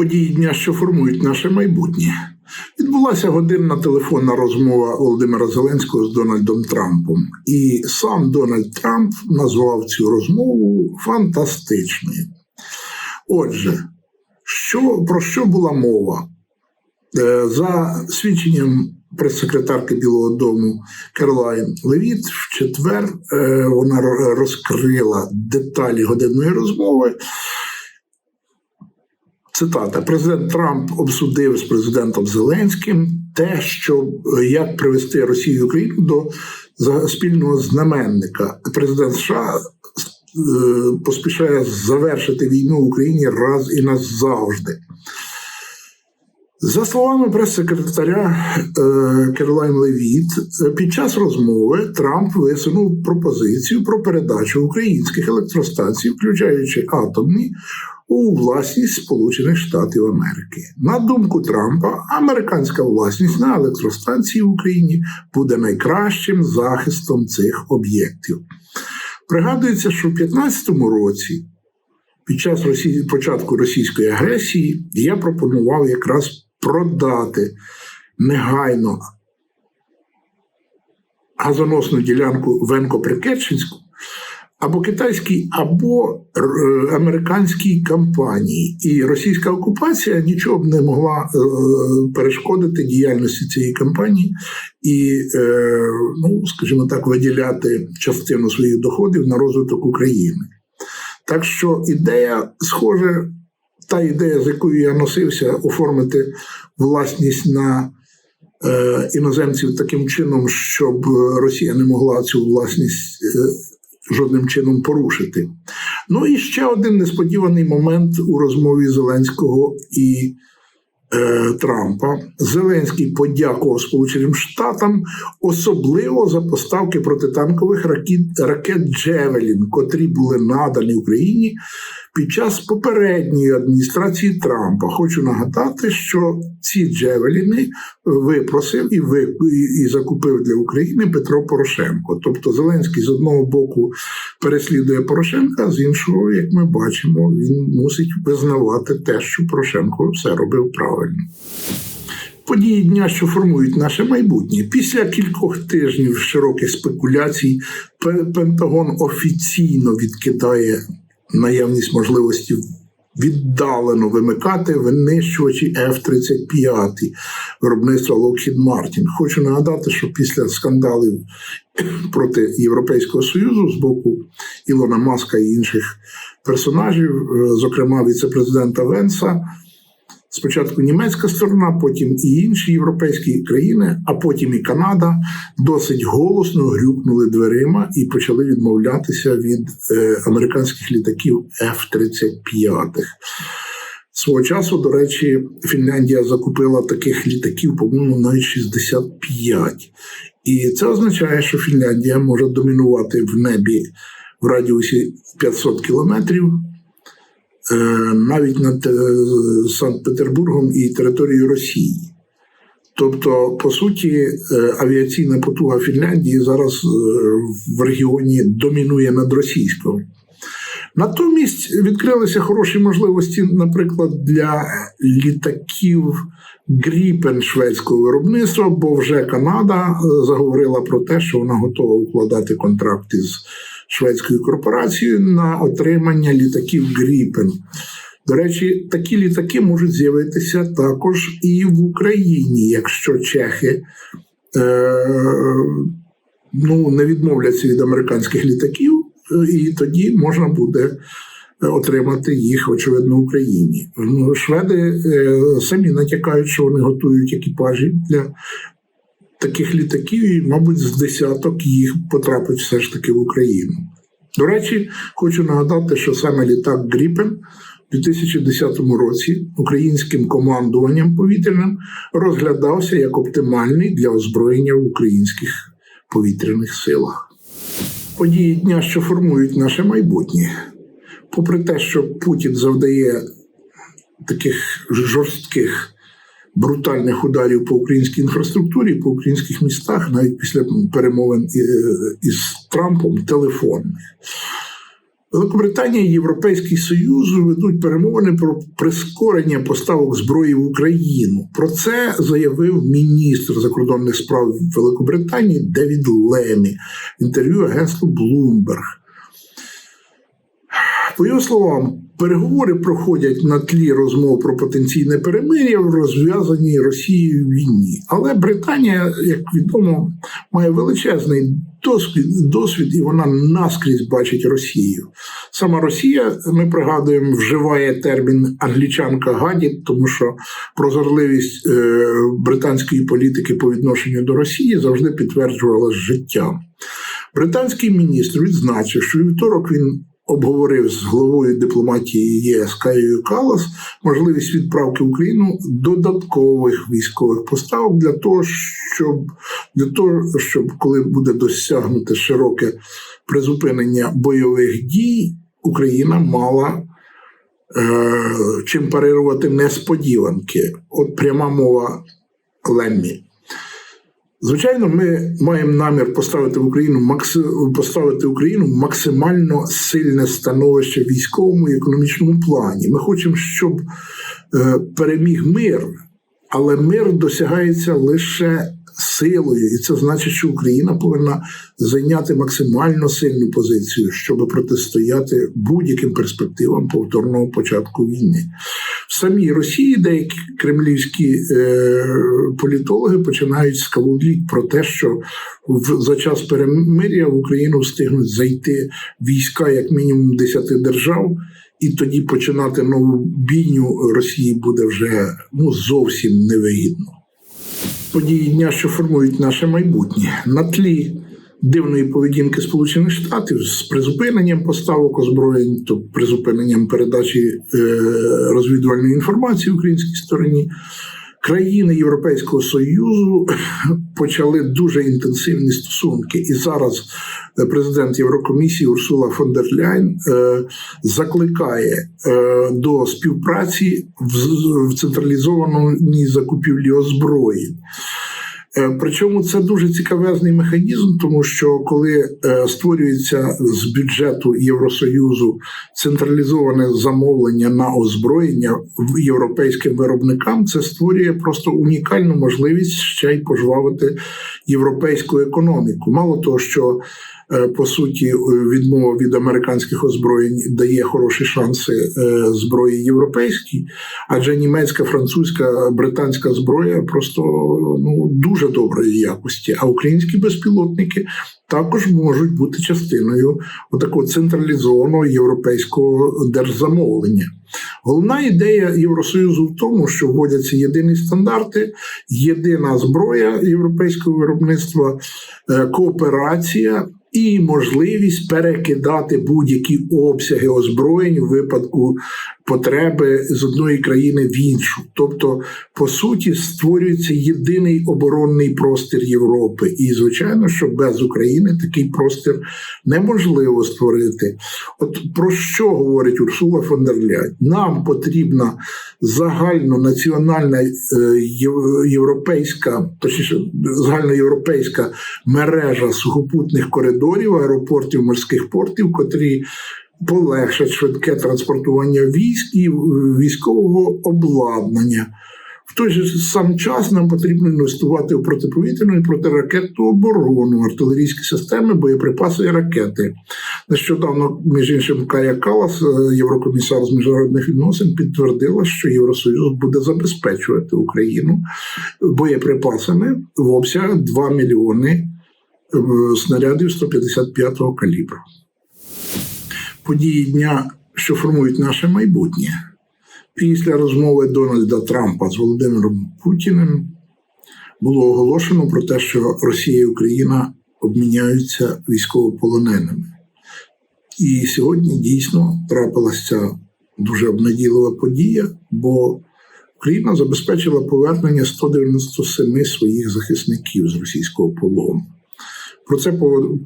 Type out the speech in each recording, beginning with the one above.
події дня, що формують наше майбутнє. Відбулася годинна телефонна розмова Володимира Зеленського з Дональдом Трампом. І сам Дональд Трамп назвав цю розмову фантастичною. Отже, що, про що була мова? Е, За свідченням прес-секретарки Білого Дому Керолайн Левіт, в четвер е, вона розкрила деталі годинної розмови. Цитата: президент Трамп обсудив з президентом Зеленським те, що е, як привести Росію і Україну до спільного знаменника. Президент США е, поспішає завершити війну в Україні раз і назавжди. За словами прес-секретаря е, Керолайн Левіт, е, під час розмови Трамп висунув пропозицію про передачу українських електростанцій, включаючи атомні, у власність Сполучених Штатів Америки. На думку Трампа, американська власність на електростанції в Україні буде найкращим захистом цих об'єктів. Пригадується, що в 2015 році, під час початку російської агресії, я пропонував якраз продати негайно газоносну ділянку Венко-Прикерченську або китайській, або е, американській компанії. І російська окупація нічого б не могла е, перешкодити діяльності цієї компанії і, е, ну, скажімо так, виділяти частину своїх доходів на розвиток України. Так що ідея, схоже, та ідея, з якою я носився, оформити власність на е, іноземців таким чином, щоб Росія не могла цю власність е, жодним чином порушити. Ну і ще один несподіваний момент у розмові Зеленського і е, Трампа. Зеленський подякував Сполученим Штатам особливо за поставки протитанкових ракет, ракет Джевелін, котрі були надані Україні під час попередньої адміністрації Трампа. Хочу нагадати, що ці Джевеліни випросив і, ви, і, закупив для України Петро Порошенко. Тобто Зеленський з одного боку переслідує Порошенка, а з іншого, як ми бачимо, він мусить визнавати те, що Порошенко все робив правильно. Події дня, що формують наше майбутнє. Після кількох тижнів широких спекуляцій Пе- Пентагон офіційно відкидає наявність можливості віддалено вимикати винищувачі F-35 виробництва Lockheed Martin. Хочу нагадати, що після скандалів проти Європейського Союзу з боку Ілона Маска і інших персонажів, е, зокрема віце-президента Венса, Спочатку німецька сторона, потім і інші європейські країни, а потім і Канада досить голосно грюкнули дверима і почали відмовлятися від е, американських літаків F-35. Свого часу, до речі, Фінляндія закупила таких літаків, по-моєму, навіть 65. І це означає, що Фінляндія може домінувати в небі в радіусі 500 кілометрів навіть над е, Санкт-Петербургом і територією Росії. Тобто, по суті, е, авіаційна потуга Фінляндії зараз е, в регіоні домінує над російською. Натомість відкрилися хороші можливості, наприклад, для літаків Гріпен шведського виробництва, бо вже Канада е, заговорила про те, що вона готова укладати контракти з шведською корпорацією на отримання літаків Гріпен. До речі, такі літаки можуть з'явитися також і в Україні, якщо чехи е, ну, не відмовляться від американських літаків, і тоді можна буде отримати їх, очевидно, в Україні. Ну, Шведи е, самі натякають, що вони готують екіпажі для таких літаків, і, мабуть, з десяток їх потрапить все ж таки в Україну. До речі, хочу нагадати, що саме літак Гріпен у 2010 році українським командуванням повітряним розглядався як оптимальний для озброєння в українських повітряних силах. Події дня, що формують наше майбутнє. Попри те, що Путін завдає таких жорстких брутальних ударів по українській інфраструктурі, по українських містах, навіть після перемовин е, із Трампом телефонних. Великобританія і Європейський Союз ведуть перемовини про прискорення поставок зброї в Україну. Про це заявив міністр закордонних справ Великобританії Девід Лемі в інтерв'ю агентству Bloomberg. По його словам, переговори проходять на тлі розмов про потенційне перемир'я в розв'язаній Росією війні. Але Британія, як відомо, має величезний досвід, досвід і вона наскрізь бачить Росію. Сама Росія, ми пригадуємо, вживає термін англічанка гаді, тому що прозорливість е, британської політики по відношенню до Росії завжди підтверджувалась життям. Британський міністр відзначив, що вівторок він обговорив з головою дипломатії ЄС Каєю Калас можливість відправки в Україну додаткових військових поставок для того, щоб для того, щоб коли буде досягнуте широке призупинення бойових дій, Україна мала. Е, чим парирувати несподіванки, от пряма мова Леммі. Звичайно, ми маємо намір поставити в Україну поставити Україну максимально сильне становище в військовому і економічному плані. Ми хочемо, щоб е, переміг мир, але мир досягається лише силою, і це значить, що Україна повинна зайняти максимально сильну позицію, щоб протистояти будь-яким перспективам повторного початку війни. Самій Росії деякі кремлівські е, політологи починають скавуліть про те, що в за час перемир'я в Україну встигнуть зайти війська як мінімум 10 держав. І тоді починати нову бійню Росії буде вже ну зовсім невигідно події дня, що формують наше майбутнє на тлі дивної поведінки Сполучених Штатів з призупиненням поставок озброєнь, то призупиненням передачі е, розвідувальної інформації українській стороні. Країни Європейського Союзу почали дуже інтенсивні стосунки, і зараз е, президент Єврокомісії Урсула фон дер Ляйн е, закликає до співпраці в централізованій закупівлі озброєнь. Е, причому це дуже цікавезний механізм, тому що коли е, створюється з бюджету Євросоюзу централізоване замовлення на озброєння європейським виробникам, це створює просто унікальну можливість ще й пожвавити європейську економіку. Мало того, що по суті е, відмова від американських озброєнь дає хороші шанси е, зброї європейській, адже німецька, французька, британська зброя просто ну дуже доброї якості. А українські безпілотники також можуть бути частиною такого централізованого європейського держзамовлення. Головна ідея Євросоюзу в тому, що вводяться єдині стандарти, єдина зброя європейського виробництва, кооперація і можливість перекидати будь-які обсяги озброєнь у випадку потреби з одної країни в іншу. Тобто, по суті, створюється єдиний оборонний простір Європи. І, звичайно, що без України такий простір неможливо створити. От про що говорить Урсула фон дер Ляйн? Нам потрібна загальнонаціональна е, європейська, точніше загальноєвропейська мережа сухопутних коридорів, аеропортів, морських портів, котрі полегшать швидке транспортування військ і військового обладнання. В той же сам час нам потрібно інвестувати у протиповітряну і протиракетну оборону, артилерійські системи, боєприпаси і ракети. Нещодавно, між іншим, Кая Калас, е, єврокомісар з міжнародних відносин, підтвердила, що Євросоюз буде забезпечувати Україну боєприпасами в обсягах 2 мільйони е, снарядів 155-го калібру події дня, що формують наше майбутнє. Після розмови Дональда Трампа з Володимиром Путіним було оголошено про те, що Росія і Україна обміняються військовополоненими. І сьогодні дійсно трапилася дуже обнадійлива подія, бо Україна забезпечила повернення 197 своїх захисників з російського полону. Про це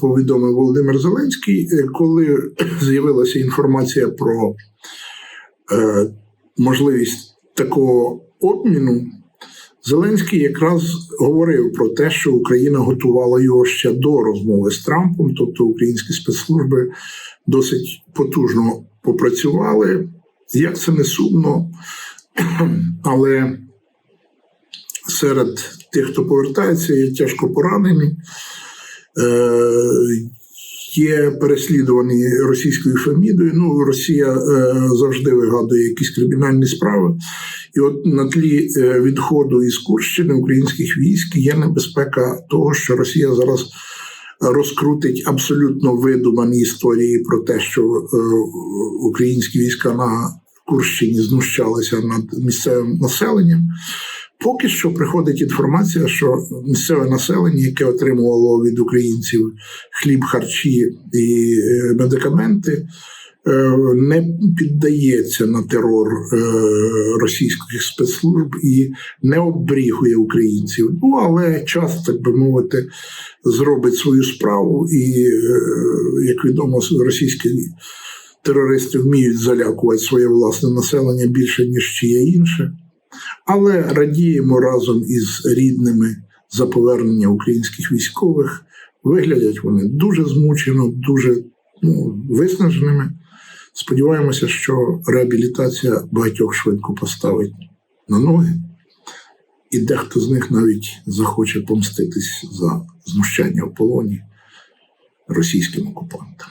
повідомив Володимир Зеленський, е, коли з'явилася інформація про е, можливість такого обміну. Зеленський якраз говорив про те, що Україна готувала його ще до розмови з Трампом, тобто українські спецслужби досить потужно попрацювали. Як це не сумно, але серед тих, хто повертається, є тяжко поранені, є переслідувані російською фемідою. Ну, Росія е, завжди вигадує якісь кримінальні справи. І от на тлі е, відходу із Курщини українських військ є небезпека того, що Росія зараз розкрутить абсолютно видумані історії про те, що е, українські війська на Курщині знущалися над місцевим населенням. Поки що приходить інформація, що місцеве населення, яке отримувало від українців хліб, харчі і е, медикаменти, е, не піддається на терор е, російських спецслужб і не обрігує українців. Ну але час, так би мовити, зробить свою справу, і як відомо, російські терористи вміють залякувати своє власне населення більше ніж чиє інше. Але радіємо разом із рідними за повернення українських військових. Виглядять вони дуже змучено, дуже ну, виснаженими. Сподіваємося, що реабілітація багатьох швидко поставить на ноги, і дехто з них навіть захоче помститись за знущання в полоні російським окупантам.